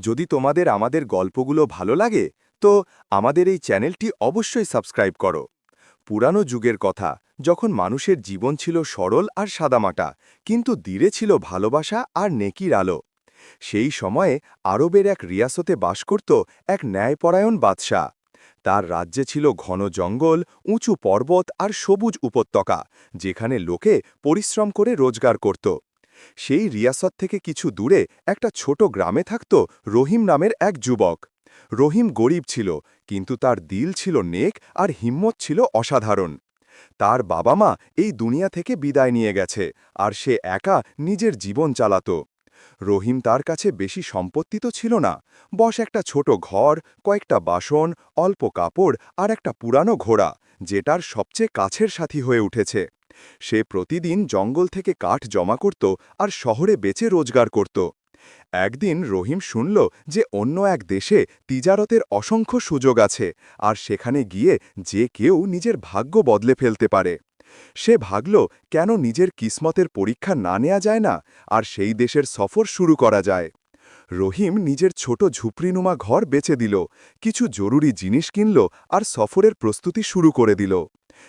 যদি তোমাদের আমাদের গল্পগুলো ভালো লাগে, তো আমাদের এই চ্যানেলটি অবশ্যই সাবস্ক্রাইব করো। পুরানো যুগের কথা, যখন মানুষের জীবন ছিল সরল আর সাদামাটা, কিন্তু দীরে ছিল ভালোবাসা আর নেকির আলো। সেই সময়ে আরবের এক রিয়াসতে বাস করত এক ন্যায়পরায়ণ বাদশাহ। তার রাজ্যে ছিল ঘন জঙ্গল, উঁচু পর্বত আর সবুজ উপত্যকা, যেখানে লোকে পরিশ্রম করে রোজগার করত। সেই রিয়াসত থেকে কিছু দূরে একটা ছোট গ্রামে থাকত রহিম নামের এক যুবক। রহিম গরিব ছিল, কিন্তু তার দিল ছিল নেক আর হিম্মত ছিল অসাধারণ। তার বাবা মা এই দুনিয়া থেকে বিদায় নিয়ে গেছে আর সে একা নিজের জীবন চালাত। রহিম তার কাছে বেশি সম্পত্তি তো ছিল না। বস একটা ছোট ঘর, কয়েকটা বাসন, অল্প কাপড় আর একটা পুরানো ঘোড়া, যেটার সবচেয়ে কাছের সাথী হয়ে উঠেছে। সে প্রতিদিন জঙ্গল থেকে কাঠ জমা করত আর শহরে বেচে রোজগার করত। একদিন রহিম শুনল যে অন্য এক দেশে তিজারতের অসংখ্য সুযোগ আছে, আর সেখানে গিয়ে যে কেউ নিজের ভাগ্য বদলে ফেলতে পারে। সে ভাগল, কেন নিজের কিসমতের পরীক্ষা না নেওয়া যায় না, আর সেই দেশের সফর শুরু করা যায়। রহিম নিজের ছোট ঝুপড়িনুমা ঘর বেচে দিল, কিছু জরুরি জিনিস কিনল, আর সফরের প্রস্তুতি শুরু করে দিল।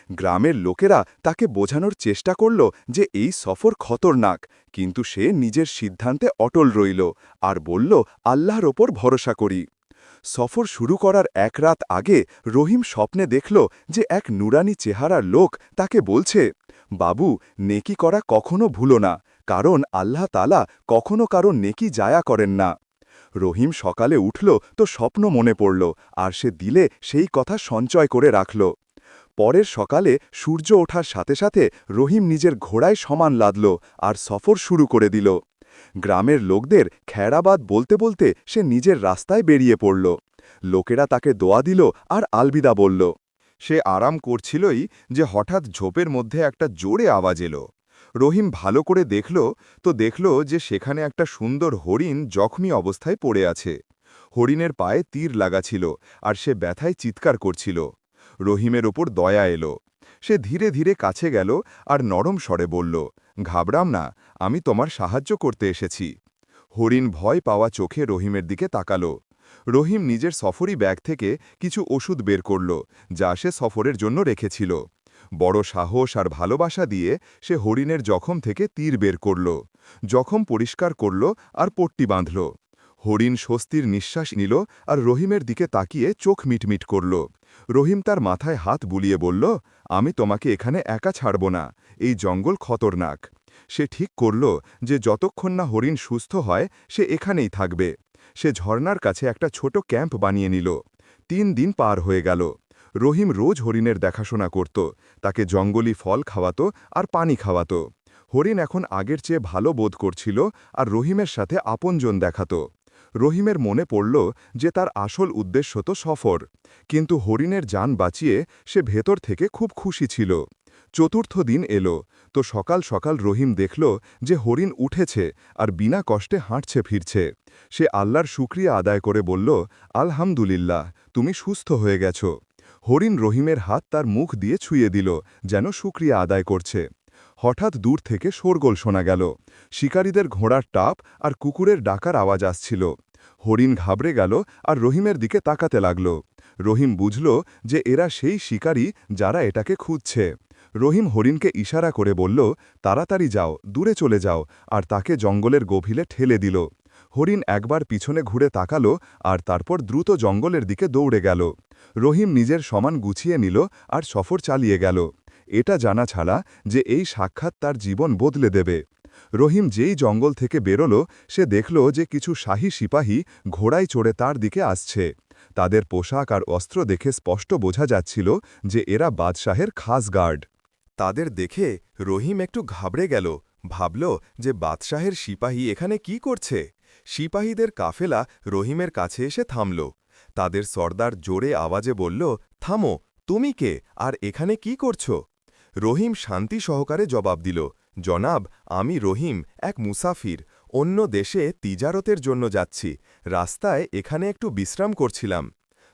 গ্রামের লোকেরা তাকে বোঝানোর চেষ্টা করল যে এই সফর খতরনাক, কিন্তু সে নিজের সিদ্ধান্তে অটল রইল, আর বলল, আল্লাহর ওপর ভরসা করি। সফর শুরু করার এক রাত আগে রহিম স্বপ্নে দেখল যে এক নুরানি চেহারার লোক তাকে বলছে, বাবু, নেকি করা কখনো ভুলো না, কারণ আল্লাহ তালা কখনো কারও নেকি জায়া করেন না। রহিম সকালে উঠল তো স্বপ্ন মনে পড়ল, আর সে দিলে সেই কথা সঞ্চয় করে রাখল। পরের সকালে সূর্য ওঠার সাথে সাথে রহিম নিজের ঘোড়ায় সমান লাদল, আর সফর শুরু করে দিল। গ্রামের লোকদের খেড়াবাদ বলতে বলতে সে নিজের রাস্তায় বেরিয়ে পড়ল। লোকেরা তাকে দোয়া দিল আর আলবিদা বলল, সে আরাম করছিলই যে হঠাৎ ঝোপের মধ্যে একটা জোরে আওয়াজ এলো। রহিম ভালো করে দেখল, তো দেখল যে সেখানে একটা সুন্দর হরিণ জখমি অবস্থায় পড়ে আছে। হরিণের পায়ে তীর লাগা ছিল আর সে ব্যথায় চিৎকার করছিল। রহিমের ওপর দয়া এলো। সে ধীরে ধীরে কাছে গেল আর নরম স্বরে বলল ঘাবড়াম না, আমি তোমার সাহায্য করতে এসেছি। হরিণ ভয় পাওয়া চোখে রহিমের দিকে তাকালো। রহিম নিজের সফরি ব্যাগ থেকে কিছু ওষুধ বের করল, যা সে সফরের জন্য রেখেছিল। বড় সাহস আর ভালোবাসা দিয়ে সে হরিণের জখম থেকে তীর বের করল, জখম পরিষ্কার করল আর পট্টি বাঁধল। হরিণ স্বস্তির নিঃশ্বাস নিল আর রহিমের দিকে তাকিয়ে চোখ মিটমিট করল। রহিম তার মাথায় হাত বুলিয়ে বলল আমি তোমাকে এখানে একা ছাড়ব না। এই জঙ্গল খতরনাক। সে ঠিক করল যে যতক্ষণ না হরিণ সুস্থ হয়, সে এখানেই থাকবে। সে ঝর্নার কাছে একটা ছোট ক্যাম্প বানিয়ে নিল। তিন দিন পার হয়ে গেল। রহিম রোজ হরিণের দেখাশোনা করত। তাকে জঙ্গলি ফল খাওয়াত আর পানি খাওয়াত। হরিণ এখন আগের চেয়ে ভালো বোধ করছিল আর রহিমের সাথে আপনজন দেখাত। রহিমের মনে পড়ল যে তার আসল উদ্দেশ্য তো সফর, কিন্তু হরিণের যান বাঁচিয়ে সে ভেতর থেকে খুব খুশি ছিল। চতুর্থ দিন এলো, তো সকাল সকাল রহিম দেখল যে হরিণ উঠেছে আর বিনা কষ্টে হাঁটছে ফিরছে। সে আল্লাহর শুক্রিয়া আদায় করে বলল, আলহামদুলিল্লাহ, তুমি সুস্থ হয়ে গেছ। হরিণ রহিমের হাত তার মুখ দিয়ে ছুঁয়ে দিল, যেন শুক্রিয়া আদায় করছে। হঠাৎ দূর থেকে শোরগোল শোনা গেল। শিকারীদের ঘোড়ার টাপ আর কুকুরের ডাকার আওয়াজ আসছিল। হরিণ ঘাবড়ে গেল আর রহিমের দিকে তাকাতে লাগল। রহিম বুঝল যে এরা সেই শিকারী যারা এটাকে খুঁজছে। রহিম হরিণকে ইশারা করে বলল, তাড়াতাড়ি যাও, দূরে চলে যাও। আর তাকে জঙ্গলের গভীরে ঠেলে দিল। হরিণ একবার পিছনে ঘুরে তাকালো আর তারপর দ্রুত জঙ্গলের দিকে দৌড়ে গেল। রহিম নিজের সমান গুছিয়ে নিল আর সফর চালিয়ে গেল। এটা জানা ছাড়া যে এই সাক্ষাৎ তার জীবন বদলে দেবে। রহিম যেই জঙ্গল থেকে বেরোল, সে দেখল যে কিছু শাহী সিপাহী ঘোড়ায় চড়ে তার দিকে আসছে। তাদের পোশাক আর অস্ত্র দেখে স্পষ্ট বোঝা যাচ্ছিল যে এরা বাদশাহের খাস গার্ড। তাদের দেখে রহিম একটু ঘাবড়ে গেল, ভাবল যে বাদশাহের সিপাহী এখানে কি করছে? সিপাহীদের কাফেলা রহিমের কাছে এসে থামল। তাদের সর্দার জোরে আওয়াজে বলল, থামো, তুমি কে? আর এখানে কি করছ? রহিম শান্তি সহকারে জবাব দিল, জনাব, আমি রহিম, এক মুসাফির। অন্য দেশে তিজারতের জন্য যাচ্ছি। রাস্তায় এখানে একটু বিশ্রাম করছিলাম।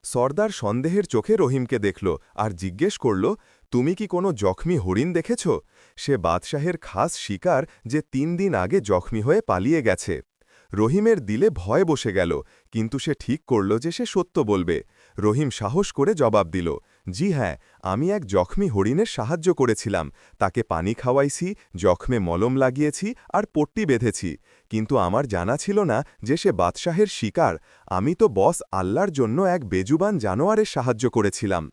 সর্দার সন্দেহের চোখে রহিমকে দেখল আর জিজ্ঞেস করল, তুমি কি কোনো জখমি হরিণ দেখেছ? সে বাদশাহের খাস শিকার যে তিন দিন আগে জখমি হয়ে পালিয়ে গেছে। রহিমের দিলে ভয় বসে গেল, কিন্তু সে ঠিক করল যে সে সত্য বলবে। রহিম সাহস করে জবাব দিল জি হ্যাঁ আমি এক জখমি হরিণের সাহায্য করেছিলাম। তাকে পানি খাওয়াইছি, জখমে মলম লাগিয়েছি আর পট্টি বেঁধেছি। কিন্তু আমার জানা ছিল না যে সে বাদশাহের শিকার। আমি তো বস আল্লাহর জন্য এক বেজুবান জানোয়ারের সাহায্য করেছিলাম।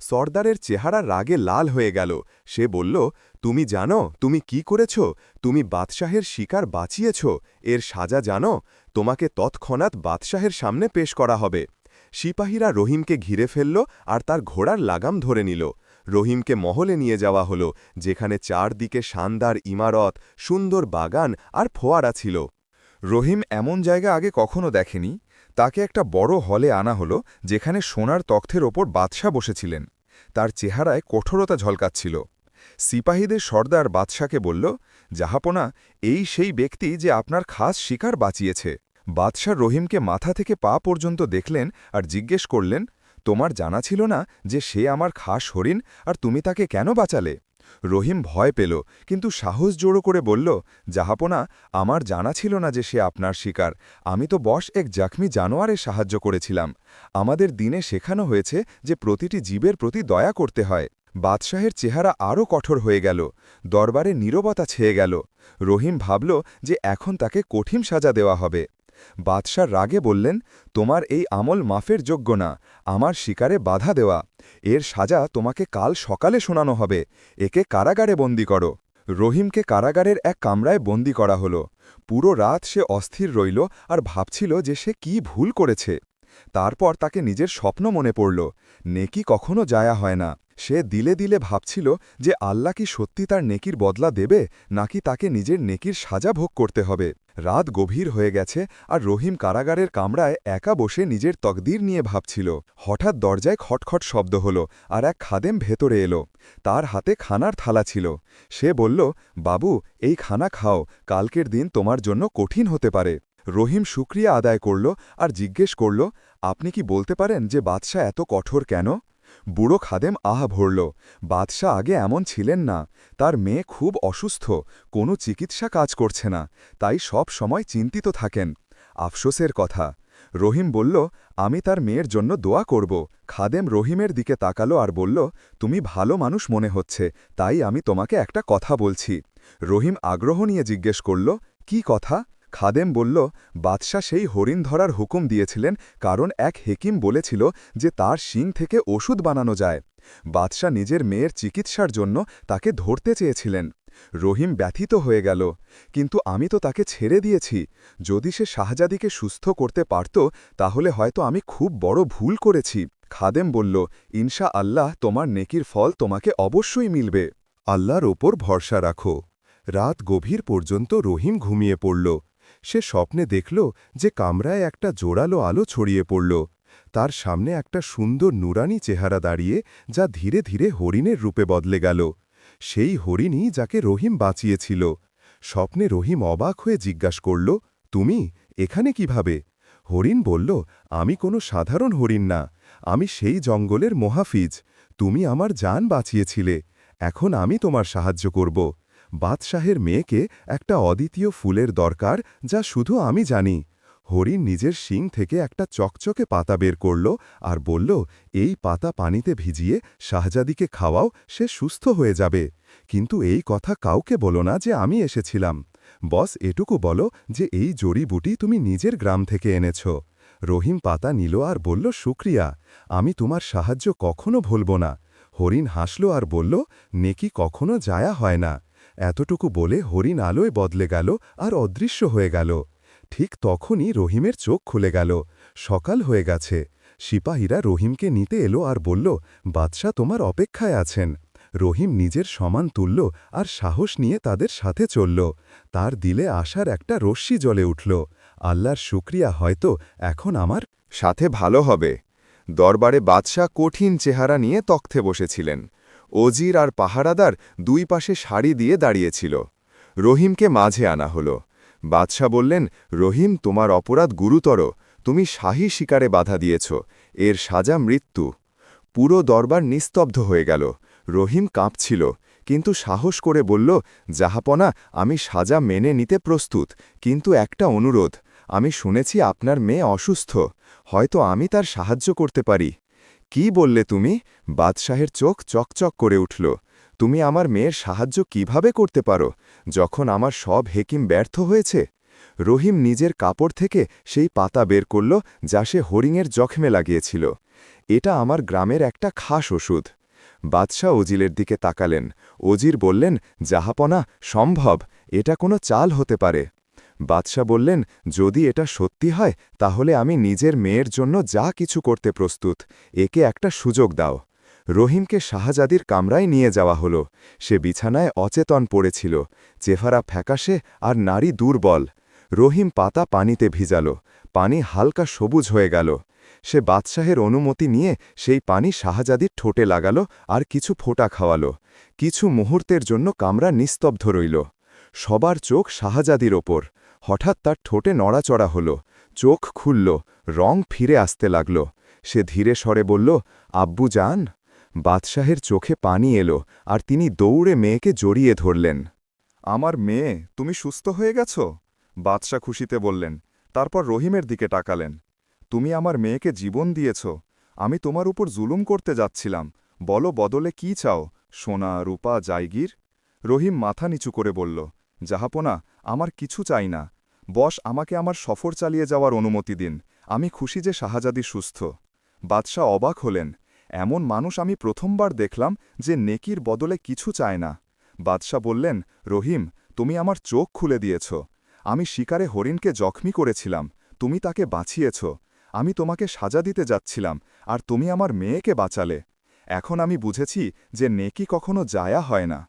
সর্দারের চেহারা রাগে লাল হয়ে গেল। সে বলল, তুমি জানো, তুমি কি করেছ? তুমি বাদশাহের শিকার বাঁচিয়েছ। এর সাজা জানো? তোমাকে তৎক্ষণাৎ বাদশাহের সামনে পেশ করা হবে। সিপাহীরা রহিমকে ঘিরে ফেলল আর তার ঘোড়ার লাগাম ধরে নিল। রহিমকে মহলে নিয়ে যাওয়া হল, যেখানে চারদিকে শানদার ইমারত, সুন্দর বাগান আর ফোয়ারা ছিল। রহিম এমন জায়গা আগে কখনো দেখেনি। তাকে একটা বড় হলে আনা হলো, যেখানে সোনার তখ্তের ওপর বাদশাহ বসেছিলেন। তার চেহারায় কঠোরতা ঝলকাচ্ছিল। সিপাহীদের সর্দার বাদশাকে বলল, জাহাপনা, এই সেই ব্যক্তি যে আপনার খাস শিকার বাঁচিয়েছে। বাদশাহ রহিমকে মাথা থেকে পা পর্যন্ত দেখলেন আর জিজ্ঞেস করলেন, তোমার জানা ছিল না যে সে আমার খাস হরিণ আর তুমি তাকে কেন বাঁচালে? রহিম ভয় পেল, কিন্তু সাহস জোড়ো করে বলল জাহাপনা আমার জানা ছিল না যে সে আপনার শিকার। আমি তো বশ এক জাখমি জানোয়ারে সাহায্য করেছিলাম। আমাদের দিনে শেখানো হয়েছে যে প্রতিটি জীবের প্রতি দয়া করতে হয়। বাদশাহের চেহারা আরও কঠোর হয়ে গেল, দরবারে নীরবতা ছেয়ে গেল। রহিম ভাবল যে এখন তাকে কঠিন সাজা দেওয়া হবে। বাদশার রাগে বললেন, তোমার এই আমল মাফের যোগ্য না, আমার শিকারে বাধা দেওয়া। এর সাজা তোমাকে কাল সকালে শোনানো হবে। একে কারাগারে বন্দি করো। রহিমকে কারাগারের এক কামরায় বন্দি করা হল। পুরো রাত সে অস্থির রইল আর ভাবছিল যে সে কি ভুল করেছে। তারপর তাকে নিজের স্বপ্ন মনে পড়ল, নেকি কখনো যায়া হয় না। সে দিলে দিলে ভাবছিল যে আল্লাহ কি সত্যি তার নেকির বদলা দেবে, নাকি তাকে নিজের নেকির সাজা ভোগ করতে হবে। রাত গভীর হয়ে গেছে আর রহিম কারাগারের কামরায় একা বসে নিজের তকদির নিয়ে ভাবছিল। হঠাৎ দরজায় খটখট শব্দ হল আর এক খাদেম ভেতরে এলো। তার হাতে খানার থালা ছিল। সে বলল, বাবু, এই খানা খাও, কালকের দিন তোমার জন্য কঠিন হতে পারে। রহিম শুক্রিয়া আদায় করল আর জিজ্ঞেস করল, আপনি কি বলতে পারেন যে বাদশাহ এত কঠোর কেন? বুড়ো খাদেম আহা ভরল, বাদশাহ আগে এমন ছিলেন না। তার মেয়ে খুব অসুস্থ, কোনো চিকিৎসা কাজ করছে না, তাই সব সময় চিন্তিত থাকেন। আফসোসের কথা। রহিম বলল, আমি তার মেয়ের জন্য দোয়া করব। খাদেম রহিমের দিকে তাকালো আর বলল, তুমি ভালো মানুষ মনে হচ্ছে, তাই আমি তোমাকে একটা কথা বলছি। রহিম আগ্রহ নিয়ে জিজ্ঞেস করল, কি কথা? খাদেম বলল, বাদশাহ সেই হরিণ ধরার হুকুম দিয়েছিলেন, কারণ এক হেকিম বলেছিল যে তার শিং থেকে ওষুধ বানানো যায়। বাদশাহ নিজের মেয়ের চিকিৎসার জন্য তাকে ধরতে চেয়েছিলেন। রহিম ব্যথিত হয়ে গেল। কিন্তু আমি তো তাকে ছেড়ে দিয়েছি। যদি সে শাহজাদিকে সুস্থ করতে পারত, তাহলে হয়তো আমি খুব বড় ভুল করেছি। খাদেম বলল, ইনশা আল্লাহ, তোমার নেকির ফল তোমাকে অবশ্যই মিলবে। আল্লাহর ওপর ভরসা রাখো। রাত গভীর পর্যন্ত রহিম ঘুমিয়ে পড়ল। সে স্বপ্নে দেখল যে কামরায় একটা জোরালো আলো ছড়িয়ে পড়ল। তার সামনে একটা সুন্দর নুরানি চেহারা দাঁড়িয়ে যা ধীরে ধীরে হরিণের রূপে বদলে গেল। সেই হরিণই যাকে রহিম বাঁচিয়েছিল। স্বপ্নে রহিম অবাক হয়ে জিজ্ঞাস করল, তুমি, এখানে কীভাবে? হরিণ বলল, আমি কোনো সাধারণ হরিণ না। আমি সেই জঙ্গলের মহাফিজ। তুমি আমার যান বাঁচিয়েছিলে। এখন আমি তোমার সাহায্য করব। বাদশাহের মেয়েকে একটা অদ্বিতীয় ফুলের দরকার যা শুধু আমি জানি। হরিণ নিজের শিং থেকে একটা চকচকে পাতা বের করল আর বলল, এই পাতা পানিতে ভিজিয়ে শাহজাদিকে খাওয়াও, সে সুস্থ হয়ে যাবে। কিন্তু এই কথা কাউকে বলো না যে আমি এসেছিলাম। বস, এটুকু বলো যে এই জড়িবুটি তুমি নিজের গ্রাম থেকে এনেছ রহিম পাতা নিল আর বলল, শুক্রিয়া, আমি তোমার সাহায্য কখনো ভুলব না হরিণ হাসল আর বলল, নেকি কখনো যায়া হয় না। এতটুকু বলে হরিণ আলোয় বদলে গেল আর অদৃশ্য হয়ে গেল। ঠিক তখনই রহিমের চোখ খুলে গেল। সকাল হয়ে গেছে। সিপাহীরা রহিমকে নিতে এলো আর বলল, বাদশাহ তোমার অপেক্ষায় আছেন। রহিম নিজের সমান তুলল আর সাহস নিয়ে তাদের সাথে চলল। তার দিলে আসার একটা রশ্মি জ্বলে উঠল। আল্লাহর শুক্রিয়া, হয়তো এখন আমার সাথে ভালো হবে। দরবারে বাদশাহ কঠিন চেহারা নিয়ে তখ্তে বসেছিলেন। অজির আর পাহারাদার দুই পাশে শাড়ি দিয়ে দাঁড়িয়েছিল। রহিমকে মাঝে আনা হল। বাদশাহ বললেন, রহিম, তোমার অপরাধ গুরুতর। তুমি শাহী শিকারে বাধা দিয়েছ। এর সাজা মৃত্যু। পুরো দরবার নিস্তব্ধ হয়ে গেল। রহিম কাঁপছিল, কিন্তু সাহস করে বলল, জাহাপনা, আমি সাজা মেনে নিতে প্রস্তুত, কিন্তু একটা অনুরোধ। আমি শুনেছি আপনার মেয়ে অসুস্থ। হয়তো আমি তার সাহায্য করতে পারি। কি বললে তুমি? বাদশাহের চোখ চকচক করে উঠল। তুমি আমার মেয়ের সাহায্য কীভাবে করতে পারো? যখন আমার সব হেকিম ব্যর্থ হয়েছে? রহিম নিজের কাপড় থেকে সেই পাতা বের করল যা সে হরিণের জখমে লাগিয়েছিল। এটা আমার গ্রামের একটা খাস ওষুধ। বাদশাহ ওজিলের দিকে তাকালেন। ওজির বললেন, জাহাপনা, সম্ভব। এটা কোনো চাল হতে পারে। বাদশাহ বললেন, যদি এটা সত্যি হয়, তাহলে আমি নিজের মেয়ের জন্য যা কিছু করতে প্রস্তুত, একে একটা সুযোগ দাও। রহিমকে শাহজাদির কামরায় নিয়ে যাওয়া হলো। সে বিছানায় অচেতন পড়েছিল, চেহারা ফ্যাকাশে আর নারী দুর্বল। রহিম পাতা পানিতে ভিজাল, পানি হালকা সবুজ হয়ে গেল। সে বাদশাহের অনুমতি নিয়ে সেই পানি শাহজাদির ঠোঁটে লাগালো আর কিছু ফোঁটা খাওয়ালো। কিছু মুহূর্তের জন্য কামরা নিস্তব্ধ রইল। সবার চোখ শাহজাদির ওপর। হঠাৎ তার ঠোঁটে নড়াচড়া হল, চোখ খুলল, রং ফিরে আসতে লাগল। সে ধীরে স্বরে বলল, আব্বু যান। বাদশাহের চোখে পানি এলো আর তিনি দৌড়ে মেয়েকে জড়িয়ে ধরলেন। আমার মেয়ে, তুমি সুস্থ হয়ে গেছ? বাদশাহ খুশিতে বললেন। তারপর রহিমের দিকে টাকালেন তুমি আমার মেয়েকে জীবন দিয়েছ। আমি তোমার উপর জুলুম করতে যাচ্ছিলাম। বলো বদলে কি চাও? সোনা, রূপা জায়গির রহিম মাথা নিচু করে বলল, জাহাপনা আমার কিছু চাই না। বস, আমাকে আমার সফর চালিয়ে যাওয়ার অনুমতি দিন। আমি খুশি যে শাহজাদি সুস্থ। বাদশাহ অবাক হলেন। এমন মানুষ আমি প্রথমবার দেখলাম যে নেকির বদলে কিছু চায় না। বাদশাহ বললেন, রহিম, তুমি আমার চোখ খুলে দিয়েছ। আমি শিকারে হরিণকে জখমি করেছিলাম। তুমি তাকে বাঁচিয়েছ। আমি তোমাকে সাজা দিতে যাচ্ছিলাম, আর তুমি আমার মেয়েকে বাঁচালে। এখন আমি বুঝেছি যে নেকি কখনো জায়া হয় না।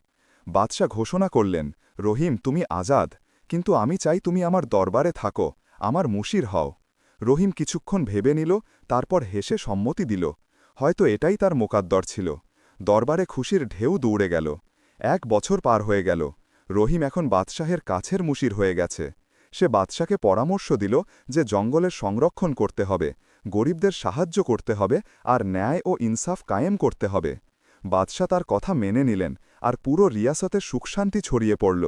বাদশাহ ঘোষণা করলেন, রহিম, তুমি আজাদ। কিন্তু আমি চাই তুমি আমার দরবারে থাকো, আমার মুশির হও। রহিম কিছুক্ষণ ভেবে নিল, তারপর হেসে সম্মতি দিল। হয়তো এটাই তার মোকাদ্দর ছিল। দরবারে খুশির ঢেউ দৌড়ে গেল। এক বছর পার হয়ে গেল। রহিম এখন বাদশাহের কাছের মুশির হয়ে গেছে। সে বাদশাকে পরামর্শ দিল যে জঙ্গলের সংরক্ষণ করতে হবে, গরিবদের সাহায্য করতে হবে আর ন্যায় ও ইনসাফ কায়েম করতে হবে। বাদশাহ তার কথা মেনে নিলেন আর পুরো রিয়াসতে সুখশান্তি ছড়িয়ে পড়ল।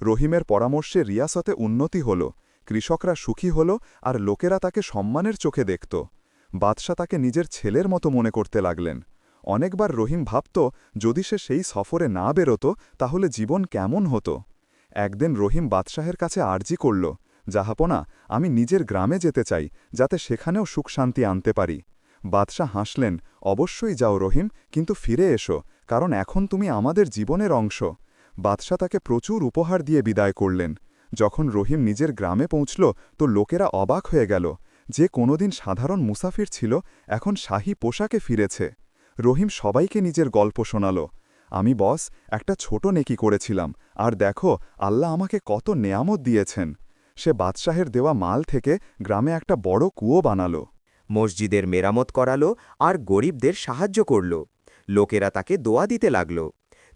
রহিমের পরামর্শে রিয়াসতে উন্নতি হল, কৃষকরা সুখী হল আর লোকেরা তাকে সম্মানের চোখে দেখত। বাদশাহ তাকে নিজের ছেলের মতো মনে করতে লাগলেন। অনেকবার রহিম ভাবত, যদি সে সেই সফরে না বেরোত, তাহলে জীবন কেমন হতো? একদিন রহিম বাদশাহের কাছে আর্জি করল জাহাপনা আমি নিজের গ্রামে যেতে চাই, যাতে সেখানেও সুখ শান্তি আনতে পারি। বাদশাহ হাসলেন, অবশ্যই যাও রহিম, কিন্তু ফিরে এসো, কারণ এখন তুমি আমাদের জীবনের অংশ। বাদশাহ তাকে প্রচুর উপহার দিয়ে বিদায় করলেন। যখন রহিম নিজের গ্রামে পৌঁছল, তো লোকেরা অবাক হয়ে গেল। যে কোনোদিন সাধারণ মুসাফির ছিল, এখন শাহী পোশাকে ফিরেছে। রহিম সবাইকে নিজের গল্প শোনাল। আমি বস, একটা ছোট নেকি করেছিলাম, আর দেখো, আল্লাহ আমাকে কত নেয়ামত দিয়েছেন। সে বাদশাহের দেওয়া মাল থেকে গ্রামে একটা বড় কুয়ো বানালো। মসজিদের মেরামত করালো আর গরিবদের সাহায্য করল। লোকেরা তাকে দোয়া দিতে লাগল।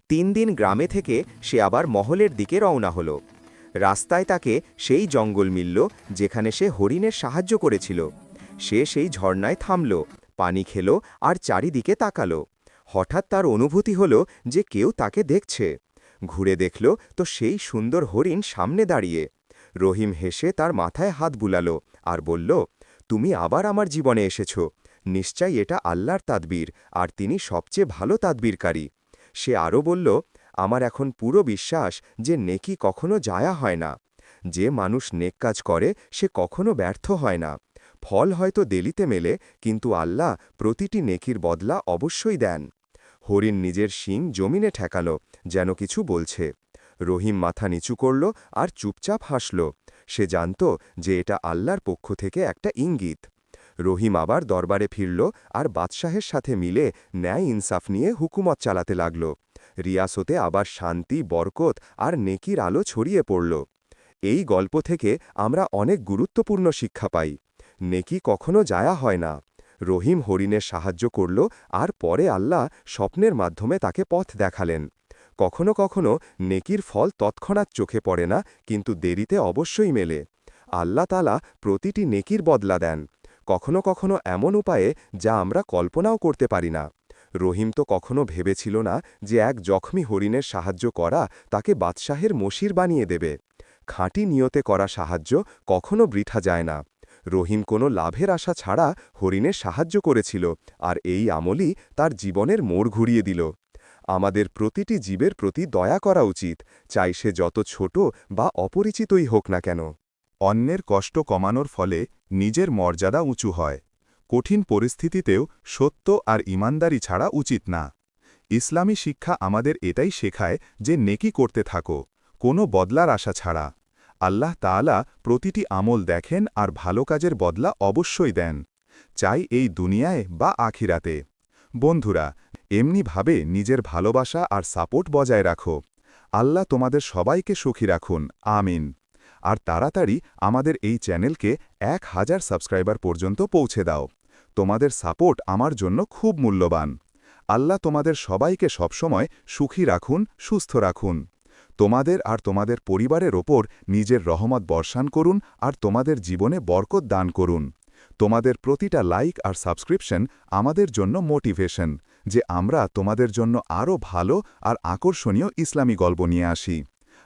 তিন দিন গ্রামে থেকে সে আবার মহলের দিকে রওনা হল। রাস্তায় তাকে সেই জঙ্গল মিলল, যেখানে সে হরিণের সাহায্য করেছিল। সে সেই ঝর্ণায় থামল, পানি খেল আর চারিদিকে তাকালো। হঠাৎ তার অনুভূতি হল যে কেউ তাকে দেখছে। ঘুরে দেখল তো সেই সুন্দর হরিণ সামনে দাঁড়িয়ে। রহিম হেসে তার মাথায় হাত বুলালো আর বলল, তুমি আবার আমার জীবনে এসেছ। নিশ্চয়ই এটা আল্লাহর তাদবীর, আর তিনি সবচেয়ে ভালো তাদবীরকারী। সে আরও বলল, আমার এখন পুরো বিশ্বাস যে নেকি কখনো জায়া হয় না। যে মানুষ নেক কাজ করে, সে কখনো ব্যর্থ হয় না। ফল হয়তো দেলিতে মেলে, কিন্তু আল্লাহ প্রতিটি নেকির বদলা অবশ্যই দেন। হরিণ নিজের শিং জমিনে ঠেকালো, যেন কিছু বলছে। রহিম মাথা নিচু করল আর চুপচাপ হাসল। সে জানত যে এটা আল্লাহর পক্ষ থেকে একটা ইঙ্গিত। রহিম আবার দরবারে ফিরল আর বাদশাহের সাথে মিলে ন্যায় ইনসাফ নিয়ে হুকুমত চালাতে লাগল। রিয়াসতে আবার শান্তি, বরকত আর নেকির আলো ছড়িয়ে পড়ল। এই গল্প থেকে আমরা অনেক গুরুত্বপূর্ণ শিক্ষা পাই। নেকি কখনো যায়া হয় না। রহিম হরিণের সাহায্য করল আর পরে আল্লাহ স্বপ্নের মাধ্যমে তাকে পথ দেখালেন। কখনো কখনো নেকির ফল তৎক্ষণাৎ চোখে পড়ে না, কিন্তু দেরিতে অবশ্যই মেলে। আল্লাহ তালা প্রতিটি নেকির বদলা দেন। কখনো কখনো এমন উপায়ে যা আমরা কল্পনাও করতে পারি না। রহিম তো কখনো ভেবেছিল না যে এক জখমি হরিণের সাহায্য করা তাকে বাদশাহের মশির বানিয়ে দেবে। খাঁটি নিয়তে করা সাহায্য কখনো বৃথা যায় না। রহিম কোনো লাভের আশা ছাড়া হরিণের সাহায্য করেছিল আর এই আমলই তার জীবনের মোড় ঘুরিয়ে দিল। আমাদের প্রতিটি জীবের প্রতি দয়া করা উচিত, চাই সে যত ছোট বা অপরিচিতই হোক না কেন। অন্যের কষ্ট কমানোর ফলে নিজের মর্যাদা উঁচু হয়। কঠিন পরিস্থিতিতেও সত্য আর ইমানদারি ছাড়া উচিত না। ইসলামী শিক্ষা আমাদের এটাই শেখায় যে নেকি করতে থাকো, কোনো বদলার আশা ছাড়া। আল্লাহ তাআলা প্রতিটি আমল দেখেন আর ভালো কাজের বদলা অবশ্যই দেন। চাই এই দুনিয়ায় বা আখিরাতে। বন্ধুরা, এমনিভাবে নিজের ভালোবাসা আর সাপোর্ট বজায় রাখো। আল্লাহ তোমাদের সবাইকে সুখী রাখুন। আমিন। আর তাড়াতাড়ি আমাদের এই চ্যানেলকে এক হাজার সাবস্ক্রাইবার পর্যন্ত পৌঁছে দাও। তোমাদের সাপোর্ট আমার জন্য খুব মূল্যবান। আল্লাহ তোমাদের সবাইকে সবসময় সুখী রাখুন, সুস্থ রাখুন। তোমাদের আর তোমাদের পরিবারের ওপর নিজের রহমত বর্ষান করুন আর তোমাদের জীবনে বরকত দান করুন। তোমাদের প্রতিটা লাইক আর সাবস্ক্রিপশন আমাদের জন্য মোটিভেশন, যে আমরা তোমাদের জন্য আরও ভালো আর আকর্ষণীয় ইসলামী গল্প নিয়ে আসি।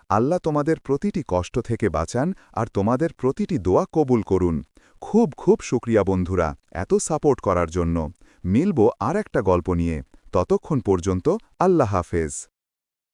আল্লাহ তোমাদের প্রতিটি কষ্ট থেকে বাঁচান আর তোমাদের প্রতিটি দোয়া কবুল করুন। খুব খুব শুক্রিয়া বন্ধুরা এত সাপোর্ট করার জন্য। মিলব আর একটা গল্প নিয়ে। ততক্ষণ পর্যন্ত আল্লাহ হাফেজ।